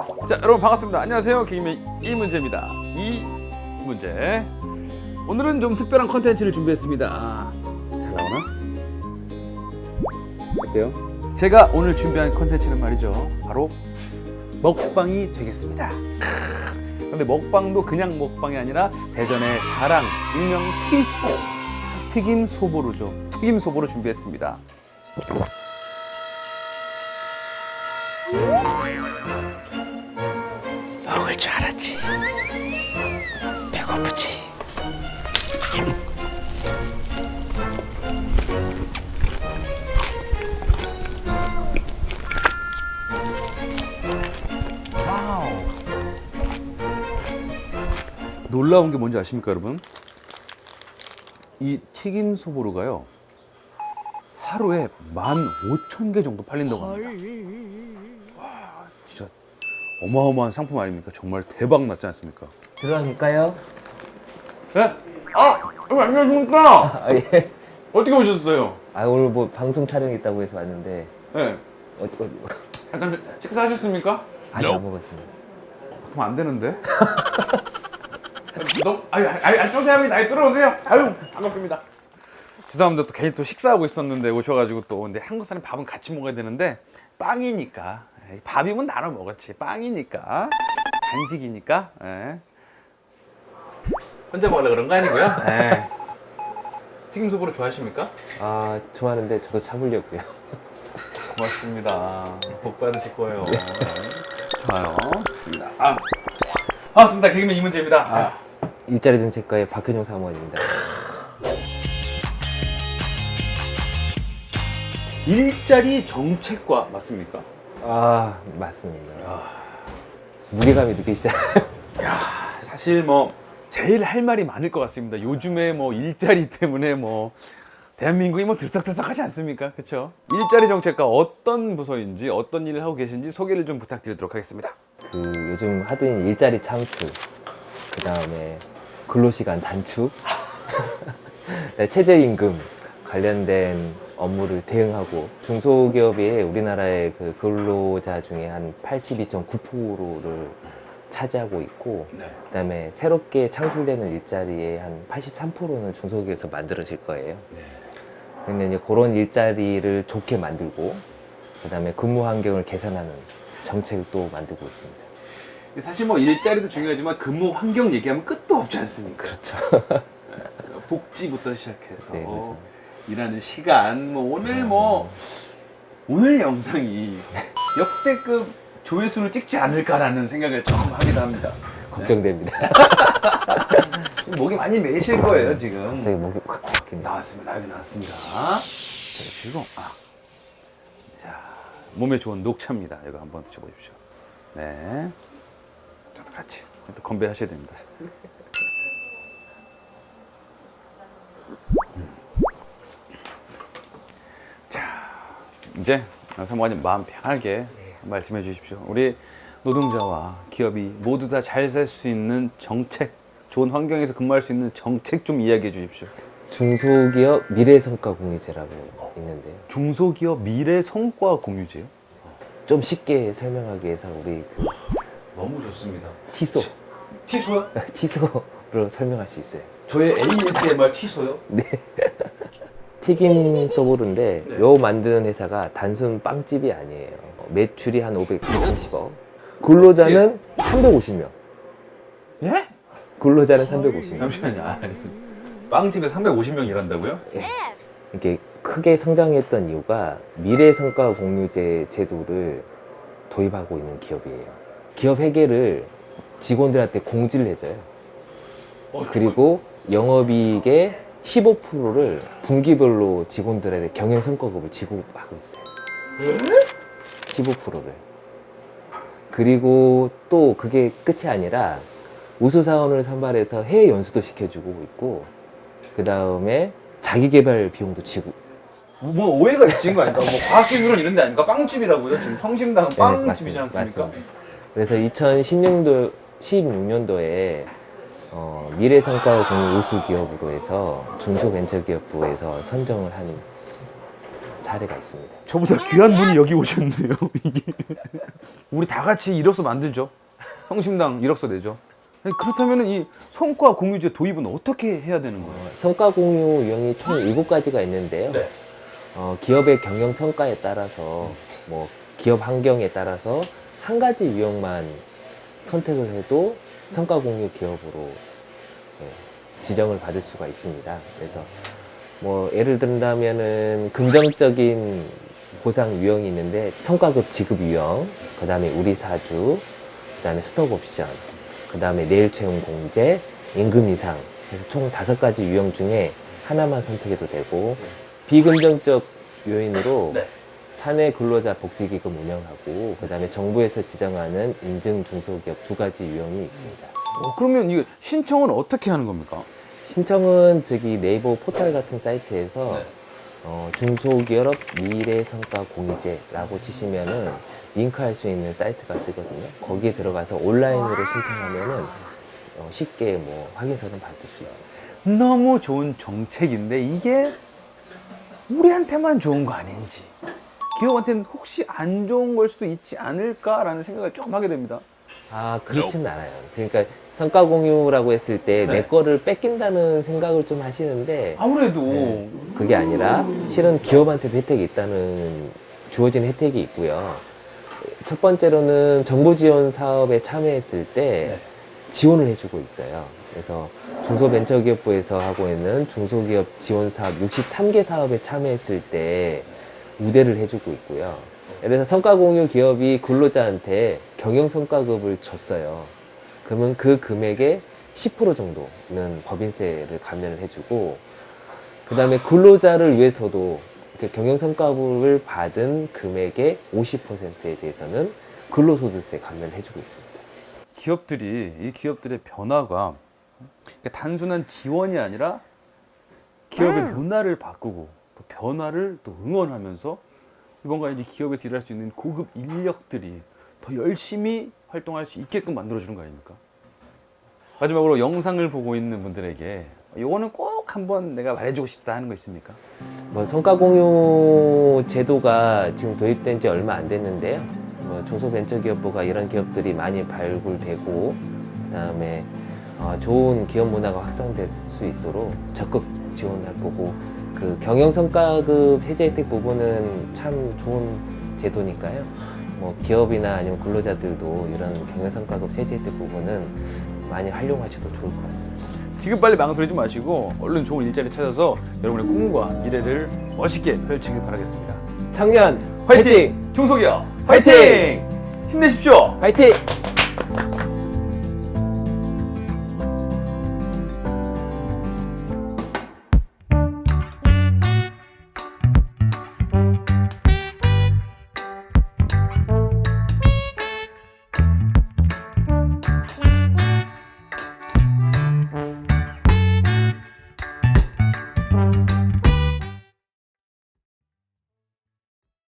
자, 여러분 반갑습니다. 안녕하세요. 개그맨 이문재입니다. 이 문제. 오늘은 좀 특별한 컨텐츠를 준비했습니다. 아, 잘 나오나? 어때요? 제가 오늘 준비한 컨텐츠는 말이죠. 바로 먹방이 되겠습니다. 크, 근데 먹방도 그냥 먹방이 아니라 대전의 자랑, 일명 티소, 튀김 소보루죠. 튀김 소보루 준비했습니다. 먹을 줄 알았지. 배고프지. 놀라운 게 뭔지 아십니까, 여러분? 이 튀김 소보루가요. 하루에 15,000개 정도 팔린다고 합니다. 어마어마한 상품 아닙니까? 정말 대박 났지 않습니까? 들어갈까요? 네? 아, 여러분 안녕하십니까? 아 예. 어떻게 오셨어요? 아 오늘 뭐 방송 촬영 있다고 해서 왔는데 네. 어디 어디 잠깐 식사하셨습니까? 아직 안 먹었습니다. 그럼 안 되는데. 너무 아유 아유 아유 죄송합니다. 아유 들어오세요. 아유 반갑습니다. 죄송합니다. 또 괜히 또 식사하고 있었는데 오셔가지고 또 근데 한국 사람 밥은 같이 먹어야 되는데 빵이니까 밥이면 나눠 먹었지. 빵이니까 간식이니까. 예. 혼자 먹으려 그런 거 아니고요. 예. 튀김소보로 좋아하십니까? 아 좋아하는데 저도 참으려고요. 고맙습니다. 복 받으실 거예요. 좋아요. 좋습니다. 아, 반갑습니다. 개그맨 이문재입니다. 아, 일자리 정책과의 박현용 사무원입니다. 일자리 정책과 맞습니까? 아 맞습니다. 무게감이 느끼시잖아요. 야, 사실 뭐 제일 할 말이 많을 것 같습니다. 요즘에 뭐 일자리 때문에 뭐 대한민국이 뭐 들썩들썩하지 않습니까? 그렇죠? 일자리 정책과 어떤 부서인지 어떤 일을 하고 계신지 소개를 좀 부탁드리도록 하겠습니다. 그 요즘 하도인 일자리 창출, 그 다음에 근로시간 단축, 네, 최저임금 관련된 업무를 대응하고 중소기업이 우리나라의 그 근로자 중에 한 82.9%를 차지하고 있고 네. 그다음에 새롭게 창출되는 일자리의 한 83%는 중소기업에서 만들어질 거예요. 네. 근데 이제 그런 일자리를 좋게 만들고 그다음에 근무 환경을 개선하는 정책을 또 만들고 있습니다. 사실 뭐 일자리도 중요하지만 근무 환경 얘기하면 끝도 없지 않습니까? 그렇죠. 복지부터 시작해서 네, 그렇죠. 일하는 시간 뭐 오늘 뭐 오늘 영상이 역대급 조회수를 찍지 않을까라는 생각을 조금 하기도 합니다. 걱정됩니다. 네. 목이 많이 메실 거예요 지금. 갑자기 목이 확. 나왔습니다. 여기 나왔습니다. 자, 그리고 아, 자 몸에 좋은 녹차입니다. 이거 한번 드셔보십시오. 네, 저도 같이 또 건배하셔야 됩니다. 음. 자, 이제 사모님 마음 편하게 말씀해 주십시오. 우리 노동자와 기업이 모두 다 잘 살 수 있는 정책, 좋은 환경에서 근무할 수 있는 정책 좀 이야기해 주십시오. 중소기업 미래성과 공유제라고 있는데요. 중소기업 미래 성과 공유제요? 좀 쉽게 설명하기 위해서 우리 그 너무 좋습니다. 티소, 티소요? 티소로 설명할 수 있어요. 저의 ASMR 티소요? 네. 튀김 소보루인데 네. 요 만드는 회사가 단순 빵집이 아니에요. 매출이 한 530억. 근로자는 350명. 예? 근로자는 350명. 잠시만요. 아, 빵집에 350명 일한다고요? 이렇게 크게 성장했던 이유가 미래 성과 공유제 제도를 도입하고 있는 기업이에요. 기업 회계를 직원들한테 공지를 해줘요. 어, 그리고 영업이익의 15%를 분기별로 직원들에게 경영 성과급을 지급하고 있어요. 15%를. 그리고 또 그게 끝이 아니라 우수 사원을 선발해서 해외 연수도 시켜주고 있고 그 다음에 자기 개발 비용도 지고 뭐 오해가 있으신 거 아닙니까? 뭐 과학기술은 이런 데 아닙니까? 빵집이라고요? 지금 성심당은 네, 빵집이지. 않습니까? 맞습니다. 그래서 2016년 16년도에 어, 미래성과 공유 우수 기업으로 해서 중소벤처기업부에서 선정을 한 사례가 있습니다. 저보다 귀한 분이 여기 오셨네요. 이게. 우리 다 같이 이력서 만들죠. 성심당 이력서 내죠. 아니, 그렇다면 이 성과 공유제 도입은 어떻게 해야 되는 거예요? 성과 공유 유형이 총 7가지가 있는데요. 네. 어, 기업의 경영 성과에 따라서 뭐 기업 환경에 따라서 한 가지 유형만 선택을 해도 성과 공유 기업으로 예, 지정을 받을 수가 있습니다. 그래서 뭐 예를 든다면은 긍정적인 보상 유형이 있는데 성과급 지급 유형, 그 다음에 우리 사주, 그 다음에 스톡 옵션, 그 다음에 내일 채용 공제, 임금 인상. 그래서 총 다섯 가지 유형 중에 하나만 선택해도 되고 비긍정적 요인으로 네. 사내 근로자 복지기금 운영하고 그 다음에 정부에서 지정하는 인증 중소기업 두 가지 유형이 있습니다. 어, 그러면 이거 신청은 어떻게 하는 겁니까? 신청은 저기 네이버 포털 같은 사이트에서 네. 어, 중소기업 미래 성과 공유제라고 치시면은 링크할 수 있는 사이트가 뜨거든요. 거기에 들어가서 온라인으로 신청하면은 어, 쉽게 뭐 확인서는 받을 수 있어요. 너무 좋은 정책인데 이게 우리한테만 좋은 거 아닌지 기업한테는 혹시 안 좋은 걸 수도 있지 않을까라는 생각을 조금 하게 됩니다. 아 그렇진 않아요. 그러니까 성과 공유라고 했을 때 내 네. 거를 뺏긴다는 생각을 좀 하시는데 아무래도 네. 그게 아니라 실은 기업한테도 혜택이 있다는 주어진 혜택이 있고요. 첫 번째로는 정보 지원 사업에 참여했을 때 네. 지원을 해주고 있어요. 그래서 중소벤처기업부에서 하고 있는 중소기업 지원 사업 63개 사업에 참여했을 때 우대를 해주고 있고요. 예를 들어서 성과 공유 기업이 근로자한테 경영 성과급을 줬어요. 그러면 그 금액의 10% 정도는 법인세를 감면을 해주고, 그 다음에 근로자를 위해서도 그 경영 성과급을 받은 금액의 50%에 대해서는 근로소득세 감면을 해주고 있습니다. 기업들이 이 기업들의 변화가 그러니까 단순한 지원이 아니라 기업의 문화를 바꾸고 또 변화를 또 응원하면서 뭔가 이제 기업에서 일할 수 있는 고급 인력들이 더 열심히 활동할 수 있게끔 만들어주는 거 아닙니까? 마지막으로 영상을 보고 있는 분들에게 이거는 꼭 한번 내가 말해주고 싶다 하는 거 있습니까? 뭐 성과 공유 제도가 지금 도입된 지 얼마 안 됐는데요. 뭐 중소벤처기업부가 이런 기업들이 많이 발굴되고 그다음에 어, 좋은 기업 문화가 확산될 수 있도록 적극 지원할 거고 그 경영성과급 세제 혜택 부분은 참 좋은 제도니까요. 뭐 기업이나 아니면 근로자들도 이런 경영성과급 세제 혜택 부분은 많이 활용하셔도 좋을 것 같습니다. 지금 빨리 망설이지 마시고 얼른 좋은 일자리 찾아서 여러분의 꿈과 미래를 멋있게 펼치길 바라겠습니다. 청년 화이팅! 중소기업 화이팅! 힘내십시오! 화이팅!